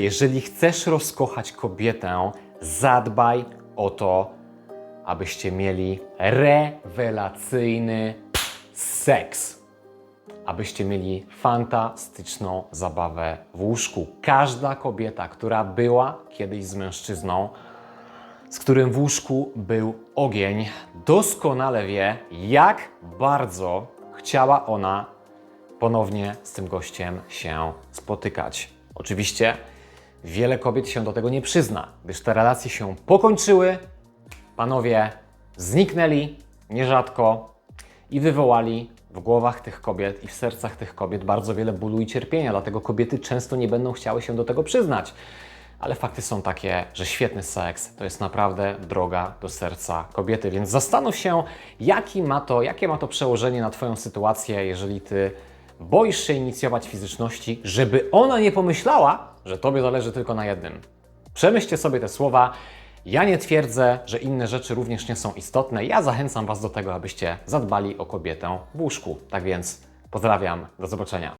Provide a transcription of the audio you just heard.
Jeżeli chcesz rozkochać kobietę, zadbaj o to, abyście mieli rewelacyjny seks. Abyście mieli fantastyczną zabawę w łóżku. Każda kobieta, która była kiedyś z mężczyzną, z którym w łóżku był ogień, doskonale wie, jak bardzo chciała ona ponownie z tym gościem się spotykać. Oczywiście wiele kobiet się do tego nie przyzna, gdyż te relacje się pokończyły, panowie zniknęli nierzadko i wywołali w głowach tych kobiet i w sercach tych kobiet bardzo wiele bólu i cierpienia, dlatego kobiety często nie będą chciały się do tego przyznać. Ale fakty są takie, że świetny seks to jest naprawdę droga do serca kobiety, więc zastanów się, jaki ma to, jakie ma to przełożenie na Twoją sytuację, jeżeli Ty boisz się inicjować fizyczności, żeby ona nie pomyślała, że Tobie zależy tylko na jednym. Przemyślcie sobie te słowa. Ja nie twierdzę, że inne rzeczy również nie są istotne. Ja zachęcam Was do tego, abyście zadbali o kobietę w łóżku. Tak więc pozdrawiam, do zobaczenia.